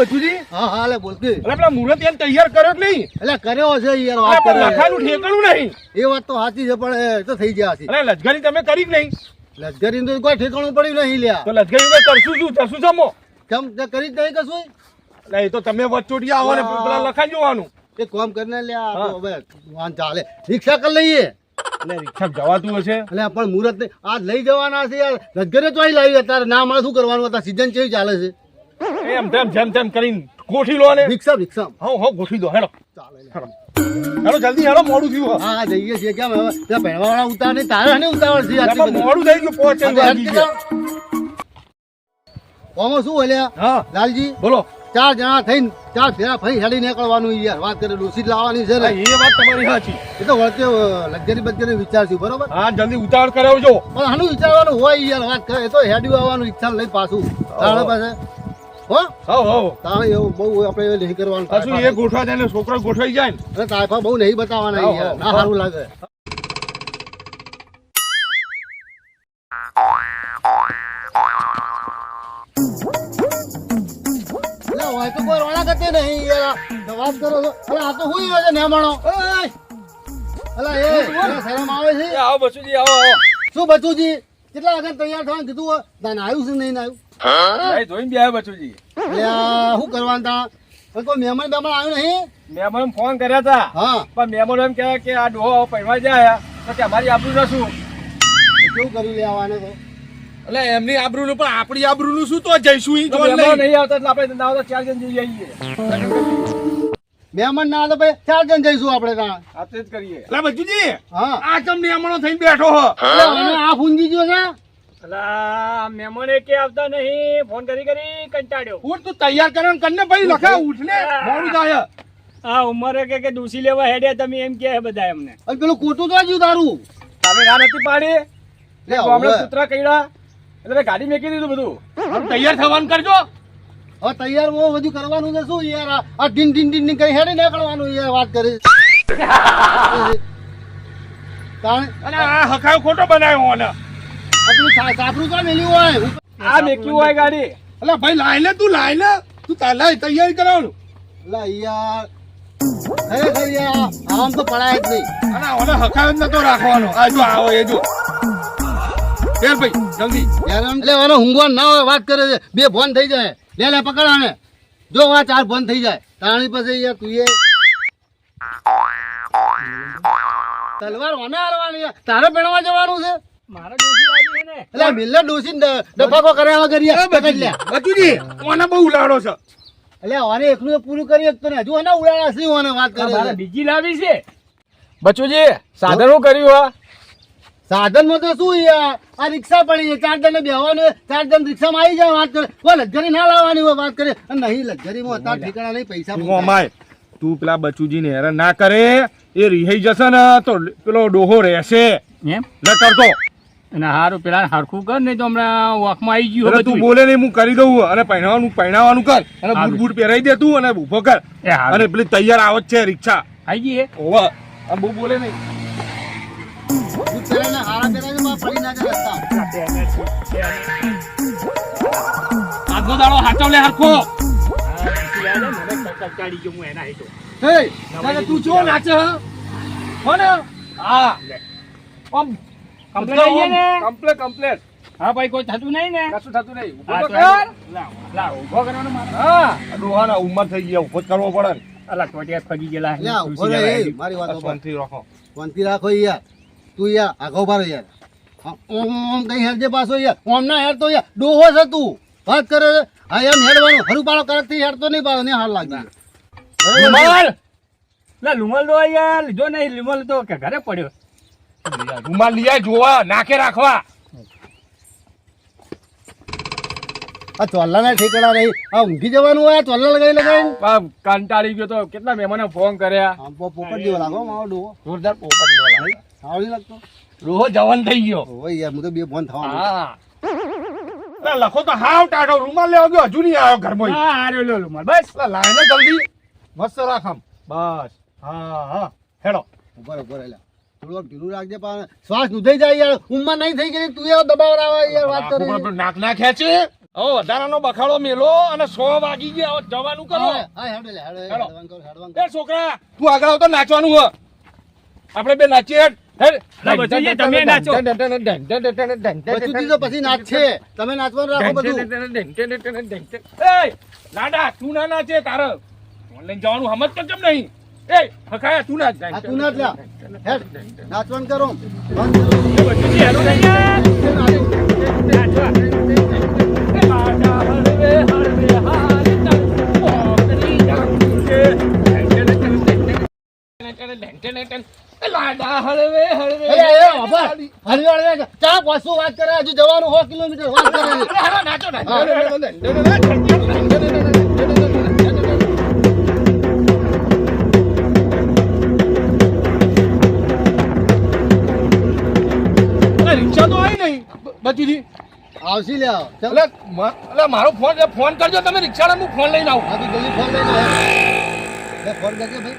બચુજી હા હા લે બોલતી એટલે પેલા મુહૂર્ત યાર તૈયાર કર્યો કે નહીં? એટલે કર્યો છે યાર વાત કરે. લખાનું ઠેકાણું નહીં. એ વાત તો સાચી છે પણ એ તો થઈ ગયા છે. તમે કરી કે નહીં? લશ્કરી તો કોઈ ઠેકાણું પડ્યું નહીં લ્યા. તો લશ્કરી તો કરશું શું? જશું જમો કેમ તે કરી જ નહીં કશું? એટલે એ તો તમે વચોટિયા આવો ને. પેલા લખાઈ જોવાનું. એ કોમ કરીને લ્યા. હવે વાન ચાલે. રિક્ષા કરી લઈએ. એટલે રિક્ષા જવાતું હશે. એટલે પણ મુહૂર્ત આજ લઈ જવાના છે યાર. તો અહીં લાવી અત્યારે ના મળે શું કરવાનું? હતા સીઝન કેવી ચાલે છે? એમ તેમ જેમ તેમ કરીને ગોઠી લો ને રિક્ષા રિક્ષા હા હા ગોઠી દો. હેડો ચાલે. હેડો જલ્દી હેડો મોડું થયું હા. જઈએ છીએ કેમ? હવે ત્યાં ભણવાવાળા ઉતાર નહીં તારે ને ઉતાવળ છે. મોડું થઈ ગયું પહોંચે વાગી ગયા. શું બોલ્યા હા. લાલજી? બોલો. ચાર જણા થઈને ચાર ફેરા ફરી હેડી નીકળવાનું યાર વાત કરે ડોસી લાવવાની છે ને. એ વાત તમારી સાચી. એ તો વળતે લક્ઝરી બગ્ઝરી વિચારશું બરોબર? હા જલ્દી ઉતાવળ કરાવજો. પણ આનું વિચારવાનું હોય યાર વાત કરે એ તો હેડ્યું આવવાનું રિક્ષા લઈ પાછું. પાસે હો? હા હા એવું બહુ આપણે નહીં કરવાનું. એ ગોઠવા જાય ને છોકરો ગોઠવાઈ જાય ને? અરે તાયફા બહુ નહીં બતાવવાના યાર ના સારું લાગે. હોય તો કોઈ રોણા કરતી નહીં યાર. વાત કરો છો. અરે આ તો હું રહ્યો છે નેમાણો? અલા એ શરમ આવે છે? આવો બચુજી આવો શું બચુજી? કેટલા વાગે તૈયાર થવાનું કીધું હોય? આવ્યું છે નહીં આવ્યું. નહીં ધોઈને બે બચુજી શું કરવાનું તા? પણ કોઈ મહેમાન બેમાન આવ્યું નહીં? મેં ફોન કર્યા હતા હા. પણ મહેમાનો એમ કહે કે આ ડોહો પહેરવા જાય. તો કે અમારી આબરૂ શું? તો કેવું કરી લેવાને તો? એટલે એમની આબરૂનું પણ આપણી આબરૂનું શું? તો જઈશું ઈ નહીં આવતા એટલે આપણે ના આવતા ચાર જણ જઈ જઈએ મહેમાન ના આવે તો ભાઈ ચાર જણ જઈશું આપણે ત્યાં આ જ કરીએ. એટલે બચુજી હા. આ ચમ મહેમાનો થઈને બેઠો હો? આ ફૂંજી ગયો છે. મહેમાને કે આવતા નહીં. ફોન કરી કરી કંટાળ્યો. ઉઠ તું તૈયાર કરે કરને ભાઈ લખા ઉઠને મોડું થાય. આ ઉંમરે કે કે દૂસી લેવા હેડ્યા તમે એમ કે બધા એમને. અને પેલું ખોટું તો આજુ તારું? તમે ના નથી પાડી. લે હવે. કૂતરા કઈડા એટલે મેં ગાડી મેકી દીધું બધું. તૈયાર થવાનું કરજો. હવે તૈયાર બહુ બધું કરવાનું છે. શું યાર આ- ટીન ટીન ટીન કઈ હેડી નીકળવાનું યાર વાત કરી. તાણે અને આ હકાયો ખોટો બનાવ્યો ને આ પેલું સા- સાપરું તો મેલ્યું હોય. આ મેક્યું હોય ગાડી. એટલે ભાઈ લાઈ લે તું લાઈ લે. તું તાલા તૈયારી કરાવવાનું. લા યાર. ખરેખર યાર આમ તો પડાય જ નહીં. અને ઓને હકાયો નતો રાખવાનો. આ જો આવો એ જો. ફેર ભાઈ જલ્દી. એટલે આનો ઊંઘવાનું ના હોય વાત કરે છે. બે ફોન થઈ જાય. લે લે પકડાને જો આ ચાર ફોન થઈ જાય. તાણી પછી યાર તું એ. તલવાર મને હારવાની તારે ભણવા જવાનું છે? મારા ને એટલે મિલ્લે ડોસી ડફાકો કર્યા વગર યાર બચુજી ઓને બહુ ઉલાડો છે. એટલે આને એકલું તો પૂરું કરી શકતો ને હજુ એના ઉડાડા છે ઓને વાત કરે બીજી લાવી છે. બચુજી સાધન શું કર્યું હા સાધનમાં તો શું આ રિક્ષા પડી છે. ચાર જણ બેહવાનું ચાર જણ રિક્ષામાં આવી જાય વાત કરે. કોઈ લક્ઝરી ના લાવવાની હોય વાત કરે. અને નહીં લક્ઝરીમાં અત્યારે ઠેકાણા નહીં પૈસા તું તું પેલા બચુજી ને હેરાન ના કરે. એ રિહાઈ જશે ને તો પેલો ડોહો રહેશે. એમ? ન કરતો. અને હારું પેલા હરખું કર નહીં તો હમણાં વોકમાં આવી ગયું એટલે તું બોલે નહીં હું કરી દઉં અને પહેરવાનું પહેરાવાનું કર. અને. બૂટ બૂટ પહેરાવી દે તું અને ઊભો કર. અને પેલી તૈયાર આવત છે રિક્ષા. આવી ગઈ? ઓવા આ બહુ બોલે નહીં. દાડો હરખો. તું જો નાચે હ. કમ્પ્લેટ કમ્પ્લેટ હા ભાઈ કોઈ થતું નહીં ને. કશું થતું નહીં. તો કર. લાવ, લાવ, કરવાનો મારે. હા. ડોહાના ઉંમર થઈ ગયા ઊભો કરવો પડે ને. અલા, ટોટિયા ખજી ગયેલા. ઊભો. મારી વાત સાંભળ. રાખો. યાર. તું યાર આગો બાર યાર. ઓમ ઓમ કઈ હેરજે પાછો યાર. ઓમ ના હેર તો યાર. ડોહો છે તું. વાત કરે હા એમ હેડવાનું હરું પાડો કરતી હેરતો નહીં પાડો ને હાલ લાગે. રૂમાલ લા લુમલ તો યાર. લીધો નહીં રૂમાલ તો કે ઘરે પડ્યો. રૂમાલ લઈ જોવા નાખે રાખવા. આ ચોલ્લા ના ઠેકડા રહી. આ ઊંઘી જવાનું આ ચોલ્લા લગાવી લગાવી કંટાળી ગયો તો કેટલા મહેમાનો ફોન કર્યા? પોપટ જેવો લાગો મારો ડોહો. જોરદાર પોપટ જેવો લાગે. સારો લાગતો? ડોહો જવાન થઈ ગયો. ઓય યાર હું તો બે ફોન થવા હા. લખો તો હાવ ટાઢો. રૂમાલ લેવા ગયો હજુ નહીં આવ્યો ઘરમાં. હા હારે લ્યો રૂમાલ. બસ. અલા, લાય ને જલ્દી. મસ્ત રાખમ બસ. હા હા. હેડો. ઉપર ઉપર લ્યા. થોડું ઢીલું રાખજે પણ શ્વાસનું જાય યાર ઉંમર નહીં થઈ ગઈ તું એવો દબાવ આવે યાર વાત કરે નાક ના ખેંચે ઓ વધારાનો બખાડો મેલો અને સો વાગી ગયા જવાનું કરો હા, હા, હેડો લે, હેડો, હેડો. હેડવાનું કરો, હેડવાનું કરો. એ છોકરા તું આગળ આવતો નાચવાનું હો આપણે બે નાચીએ પછી નાચ છે તમે નાચવાનું રાખો બધું ના લાડા તું ના નાચે તારે ઓનલાઈન જવાનું સમજ પણ કેમ નહીં એ હકાયા તું નાચ તું નાચ લા. હેડ, નાચવાનું કરો. ચા પાછું વાત કરે હજુ જવાનું હો કિલોમીટર વાત કરે. નાચો, નાચો. બચુજી આવશી લે. એટલે મારો ફોન ફોન કરજો તમે રિક્ષાને હું ફોન લઈને આવું. હા, જલ્દી ફોન લઈને આવ. ફોન કરજે ભાઈ.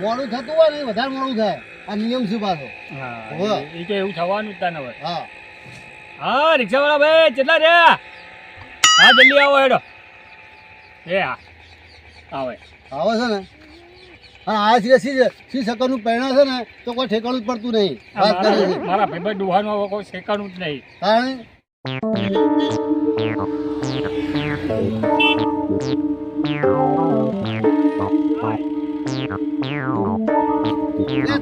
મોડું થતું હોય ને વધારે મોડું થાય. આ નિયમ શું પાછો? હા. એ તો એવું થવાનું જ તાને હવે. હા. હા રિક્ષાવાળા ભાઈ કેટલા રે હા જલ્દી આવો હેડો. એ હા. આવે. આવે છે ને. આ છે સી સી શકરનું પરિણામ છે ને તો કોઈ ઠેકાણું જ પડતું નહીં. વાત કરે. છે મારા ભાઈબંધ ડુહાનું કોઈ શેકાનું જ નહીં. કારણ એ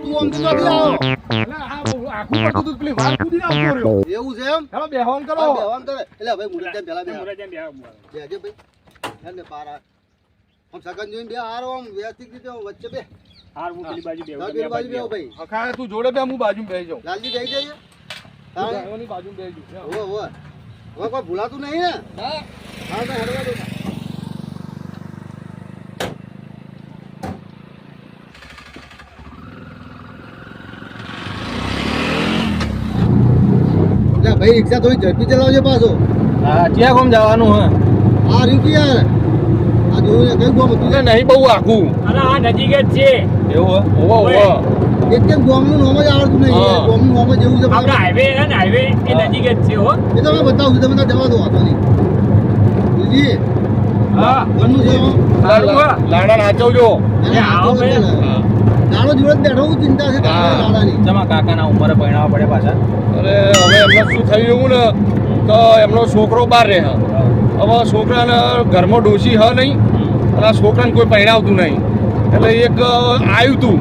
તું આમ તો નથી આવો. એટલે આ બહુ આખું પડતું હતું, પેલી વાળ કૂદીને આવતો રહ્યો. એવું છે એમ? બેહવાન કરો. હા, કરે. એટલે ભાઈ મુરત ટાઈમ પહેલા બે મોરાજાને બે આવો. બેહજે ભાઈ. ને પાર. આ. આમ સગન જોઈને બે હારો આમ વ્યવસ્થિત રીતે વચ્ચે બે. હાર હું. પેલી બાજુ બેહું, પેલી બાજુ બેહો બેહો. ભાઈ હખાયા તું જોડે બે હું બાજુ બેસી જાઉં. લાલજી જઈ જઈએ. હા બાજુ બેસી જાઉં. હોવે હવે કોઈ ભૂલાતું નહીં ને? હા. હા તો હરવા દો. ભાઈ રિક્ષા થોડી ઝડપી ચલાવજો પાછો. હા ક્યાં કોમ જવાનું હા? આ રીતિ યાર. ગોમ હતું નહીં બહુ આખું અરે આ નજીક જ છે. એવું ઓવો ઓવો એક કેમ ગોમનું નામ જ આવડતું નહીં ગોમનું નામ જ એવું છે. આપડે હાઈવે છે ને હાઈવે એ નજીક જ છે હો. એ તમે મેં બતાવું છું તમે જવા દો વાંધો નહીં. બીજી હા. બનનું છે. લાડા નાચવજો. આવો હાથો ભાઈ. નથી ને. દાડો જોડે જ બેઠો હું ચિંતા છે. જમા કાકાના ઉંમરે પરણાવવા પડે પાછા. અરે હવે એમને શું થયું એવું ને તો એમનો છોકરો બહાર રહે. હવે છોકરાને ઘરમાં ડોસી હ નહીં. આ છોકરાને કોઈ પહેરાવતું નહીં. એટલે એક આવ્યું તું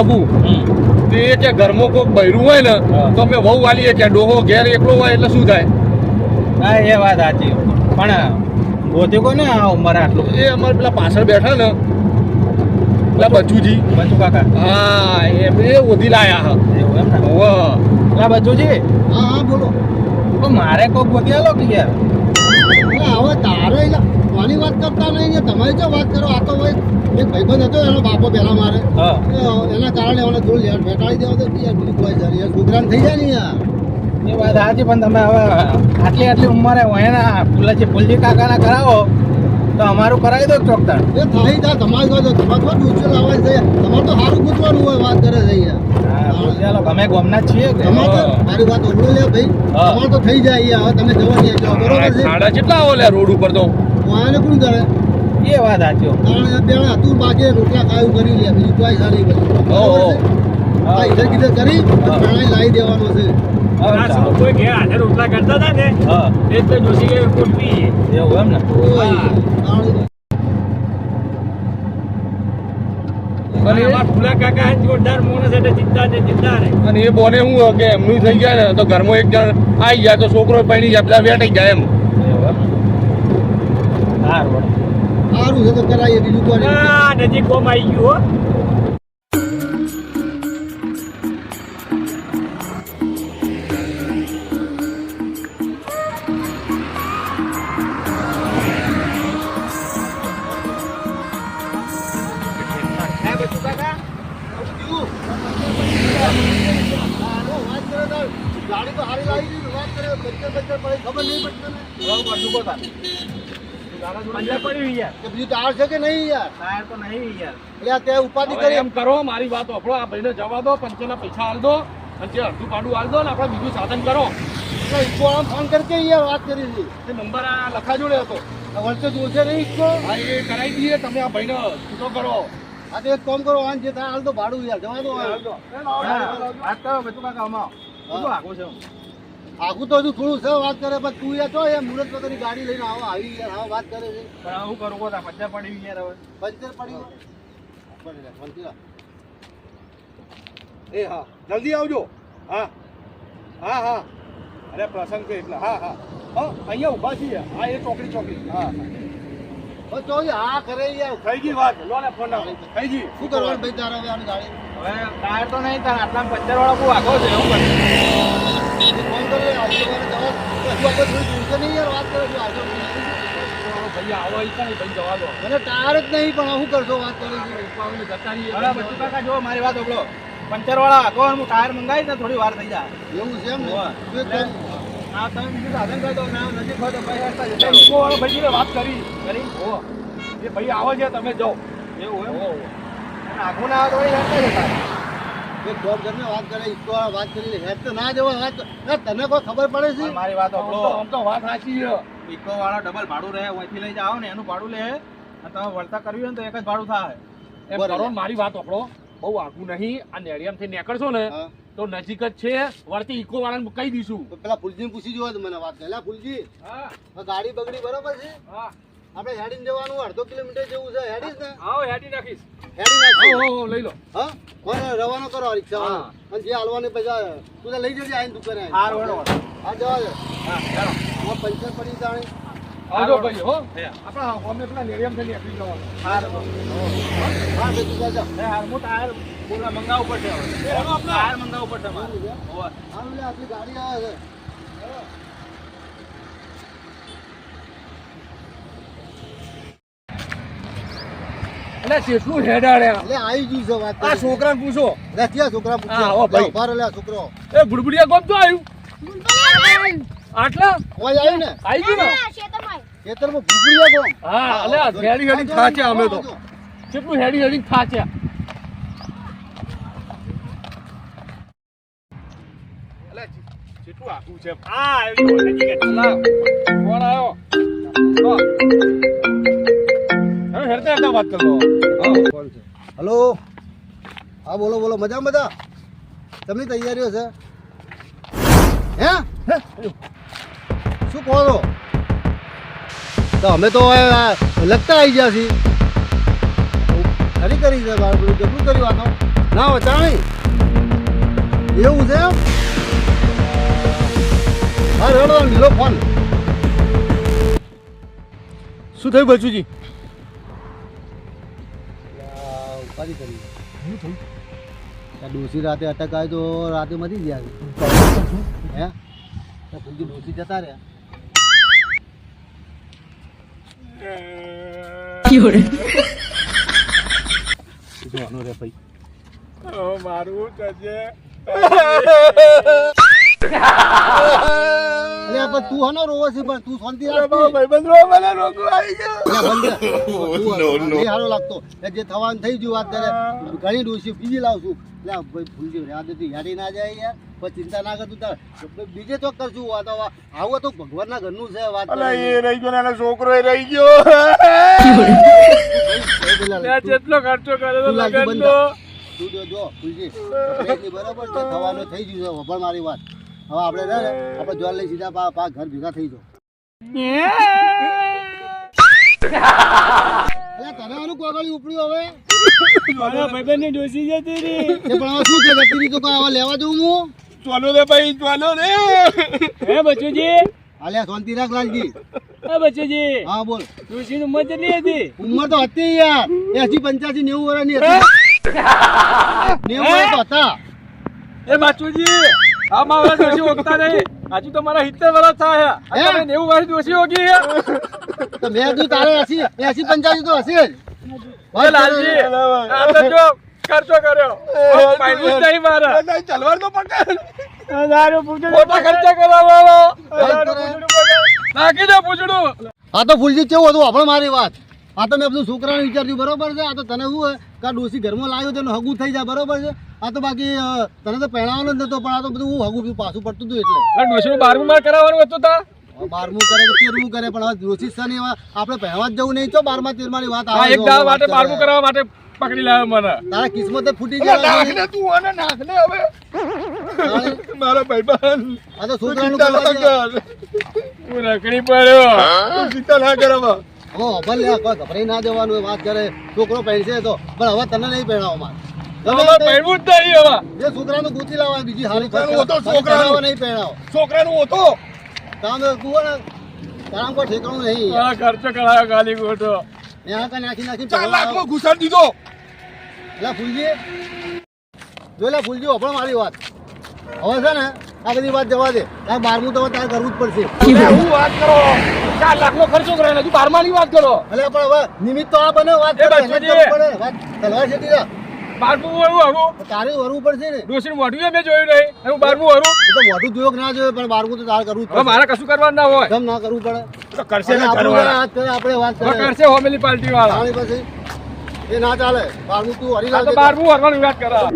અબુ તે એ કે ઘરમાં કોઈક બૈરું હોય ને તો અમે વહુ વાલીએ કે ડોહો ઘેર એકલો હોય એટલે શું થાય? હા એ વાત સાચી. પણ ગોતે કો ને આ ઉંમર આટલું? એ અમારે પેલા પાછળ બેઠા ને પેલા બચુજી. બચુ કાકા. હા એ ઓધી લાયા હા. એવું એમ ને? હોવે. ના બચુજી? હા હા બોલો. મારે કોક ગોતી આલો કે યાર? આવો તારો એલા કોની વાત કરતા નહીં ને તમારી જો વાત કરો આ તો ભાઈ એક ભાઈબંધ હતો એનો બાપો પહેલા મારે. એના કારણે એને થોડું લેટ બેટાડી દેવા તો યાર બીજું કોઈ છે યાર ગુજરાન થઈ જાય ને યાર એ વાત સાચી પણ તમે હવે આટલી આટલી ઉંમરે વહેના ફૂલજી ફૂલજી કાકાના કરાવો તો અમારું કરાવી દો ચોકતા એ થાય ત્યાં તમારે તો તમારે તો ડૂચો લાવવા છે. તમારે તો સારું પૂછવાનું હોય વાત કરે છે યાર ચાલો ગમે ગોમના છીએ તમારે તો મારી વાત ઓગળો લે ભાઈ. તમારે તો થઈ જાય યાર હવે તમે જવા દે બરોબર છે. સાડા કેટલા આવો લે રોડ ઉપર તો? આને કોણ કરે? એ વાત સાચો હો. કારણ બે હતું બાકી રોટલા ખાયું કરી લે બીજું કોઈ સારી. આ ઈધર કીધર કરી. પ્રાણી લાવી દેવાનો છે. કોઈ ઘેર હાથે રોટલા કરતા હતા ને એ તો જોશી કે કોટવી એવું એમ ને? અને એ- બોને હું કે એમનું થઈ જાય ને તો ઘરમાં એક જણ આવી જાય તો છોકરો પૈણી જાય બધા વેટાઈ જાય એમ. સારું સારું છે તો કરાવીએ બીજું નહીં. આ નજીક કોમ આવી ગયું હો. વાત કરે તાર, ગાડી તો હારી લાવી દીધી, વાત કરે, પંચર પંચર પડે, ખબર નહીં પડતી બીજું ટાયર છે કે નહીં યાર? ટાયર તો નહીં યાર. એટલે ઉપાધિ કરી એમ કરો મારી વાત આપણો આ ભાઈને જવા દો પંચના પૈસા હાલ દો જે અડધું પાડું હાલ દો ને આપણે બીજું સાધન કરો. આમ ફોન કરકે યાર વાત કરી હતી. નંબર આ લખા જોડે હતો. વળતે જોશે નહીં ઈકો? હા એ કરાવી દઈએ તમે આ ભાઈને છૂટો કરો. આ તો એક કામ કરો આન જે થાય હાલ તો ભાડું યાર જવા દો હા, તો બધું કાકા આમાં બધું આગું છે. આખું તો હજુ થોડું છે વાત કરે પણ તું યાર તો એ મુરત પોતાની ગાડી લઈને આવો આવી યાર આવો વાત કરે છે. પણ આવું કરું કહો પંચર પડી યાર હવે. પંચર પડી બરાબર, પંચર. એ હા જલ્દી આવજો. હા હા હા. અરે પ્રસંગ છે એટલે. હા હા. હા અહીંયા ઊભા છીએ. હા એ ચોકડી ચોકડી. હા હા. તો હા કરે યાર. થઈ ગઈ વાત. લો ને ફોન થઈ ગઈ. શું કરવાનું ભાઈ તારા હવે આની ગાડી? હવે ટાયર તો નહીં તાર આટલા પંચર વાળો બહુ આગો છે એવું કરું. પંચર વાળા આગો હું ટાયર મંગાવીશ ને થોડી વાર થઈ જાય. એવું છે એમ. તું આ તમે બીજું સાધન કરી દો ના હોય તો ભાઈ વાળો ભાઈ વાત કરી. કરી? હો એ ભાઈ આવો છે તમે જાઓ. એવું હો, એમ? હો. અને ના આવે તો ભાઈ હેરતા જતા એક જોબ કરીને વાત કરે ઈકો વાત કરી હેડ તો ના જવા વાત તને કોઈ ખબર પડે છે? મારી વાત તો આમ તો વાત સાચી છે. ઇકો વાળા ડબલ ભાડું રહે અહીંથી લઈ જાઓ ને એનું ભાડું લે. અને તમે વળતા કરવી હોય ને તો એક જ ભાડું થાય. એમ બરાબર. કરો મારી વાત આપણો બહુ આગું નહીં આ નેડિયમથી નીકળશો ને તો નજીક જ છે વળતી ઇકો વાળાને કહી દઈશું. તો પેલા ફૂલજી પૂછી જોવા મને વાત કરે. લા ફૂલજી. હા. ગાડી બગડી બરોબર છે? હા. આપણે હેડીને જવાનું અડધો કિલોમીટર જેવું છે હેડીશ ને? આવો હેડી નાખીશ. હેડી હો, નાખી હો, હો, લઈ લો. હા? કોને રવાનો કરો રિક્ષા હા. અને જે હાલવાની પૈસા તું લઈ જજે આઈને દુકાને. હાર વળો હા જવા દે. હા ચાલો. આ પંચર પડી જાણી. આવજો ભાઈ હો. આપણા અમે પેલા નેડિયમથી નીકળી જવાનું હાર હા ભાઈ તું. હે હાર હું ટાયર પૂરા મંગાવ પડશે હવે. ટાયર મંગાવ પડશે મારે. હોવે. લે આપણી ગાડી આવે છે. એટલે કેટલું હેડાડ્યા એટલે આવી ગયું છે વાત. આ છોકરાને પૂછો. ત્યાં છોકરા હા, ભાઈ. ઊભા રહો છોકરો. એ બુડબુડિયા કોમ તો આવ્યું આટલા? ઓય આવ્યું ને? આવી ગયું ને? ખેતરમાં ભૂગળિયા ગોમ. હા એટલે હેડી હેડી થાચ્યા અમે તો. કેટલું હેડી હેડી થાચ્યા કેટલું આખું છે. હા આવી ગયો, નજીક જ. અલા, કોણ આવ્યો હેરતા હેરતા વાત કરો હલો? હા, બોલો બોલો. મજા બધા? તમને તૈયારીઓ છે? હે? શું કહો છો? તો અમે તો લગતા આવી ગયા છીએ. ખરી કરી છે ના વચા નહીં એવું છે એમ? હા ફોન. શું થયું બચુજી? ઉપાધિ કરી. આ ડોસી રાતે અટક આવી તો રાતે મરી ગયા. હે? તો ફૂલજી ડોસી જતા રહ્યા. રે ભાઈ? મારું થશે પણ તું હનો રોવો છે પણ તું શાંતિ રાખ તું. ભાઈબંધો મને રોકવા આવી ગયો. તું નહીં સારો લાગતો. જે થવાનું થઈ ગયું વાત કરે. ઘણી ડોસી બીજી લાવશું એટલે ભાઈ ફૂલજી રહ્યા દે યારી ના જાય યાર. કોઈ ચિંતા ના કરતું તાર. બીજે ચોક કરશું વાત આવું તો ભગવાનના ઘરનું છે વાત એ રહી ગયો ને છોકરો રહી ગયો. એ જેટલો ખર્ચો કર્યો તું લાગી તું જો જો ફૂલજી બરાબર છે થવાનું થઈ ગયું છે મારી વાત. હવે આપણે છે ને આપણે જોવા લઈ સીધા પા પા ઘર ભેગા થઈ જાઓ. અરે તને આનું કોગળી ઉપડ્યું હવે? મારા ભાઈબંધની ડોસી જતી રી એ પણ હવે શું છે ગતિની તો કોઈ હવે લેવા જઉં હું? ચાલો રે ભાઈ ચાલો રે. હે બચુજી? આલ્યા શાંતિ રાખ લાલજી. હે બચુજી. હા બોલ. ડોસીની ઉંમર કેટલી હતી? ઉંમર તો હતી યાર. એસી પંચ્યાસી નેવું વર્ષની હતી. નેવું વર્ષ તો હતા. એ બાચુજી આ મારા ડોસી ઓગતા નહીં. હજુ તો મારા સિત્તેર વર્ષ થયા? તમે નેવું વર્ષ ડોસી ઓગી તો મેં હજુ તારે એસી એસી પંચ્યાસી તો હશે જ. લાલજી આ તો જો ખર્ચો કર્યો. જ નહીં મારા. ચલવાર તો પકડ. હા તો ફૂલજી કેવું હતું? આપણે મારી વાત. આ તો મેં બધું છોકરાને વિચાર્યું બરોબર છે? આ તો તને શું હોય? કે આ ડોસી ઘરમાં લાવ્યો તેનું હગું થઈ જાય બરોબર છે? આ તો બાકી તને તો પહેણાવાનો જ નતો પણ આ તો બધું હું હગું બધું પાછું પડતું હતું એટલે. ડોશીનું બારમું માર કરાવવાનું હતું તા? બારમું કરે કે તેરમું કરે પણ હવે ડોસી સર આપણે પહેરવા જ જવું નહીં તો બારમા તેરમાની વાત આવે એક દાવા માટે બારમું કરાવવા માટે પકડી લાવ્યો મને. તારા કિસ્મત ફૂટી ગયા નાખ ને તું અને નાખ ને હવે મારા ભાઈબાન આ તો તું છોકરાનું ના કરવા દે. કર. હું રખડી પડ્યો. તું ચિંતા ના કર હવે. અભલ કોઈ ગભરાઈ ના જવાનું વાત કરે. છોકરો પહેરશે તો. પણ હવે તને નહીં પહેરાવો માર. ને મારી વાત. હવે છે ને આ બધી વાત જવા દે. તારે બારમું તો તારે કરવું જ પડશે. હું વાત કરો? ચાર લાખનો ખર્ચો કરાયો હજુ બારમાની વાત કરો. એટલે પણ હવે નિમિત્ત તો આ બને વાત કરે, તલવાર જા. બારમું વળવું હરું તારે વળવું પડશે ને. ડોસીનું મેં જોયું નહીં. હું બારમું હરું તો મોઢું જોયો ના જોયો પણ બારમું તો તારે કરવું હવે મારે કશું કરવાનું ના હોય. તમ ના કરવું પડે. તો કરશે ને આપણે વાત કરશે હોમેલી પાર્ટી વાળા. પછી એ ના ચાલે. બારમું તું હરી તો બારમું હરવાની વાત કરા.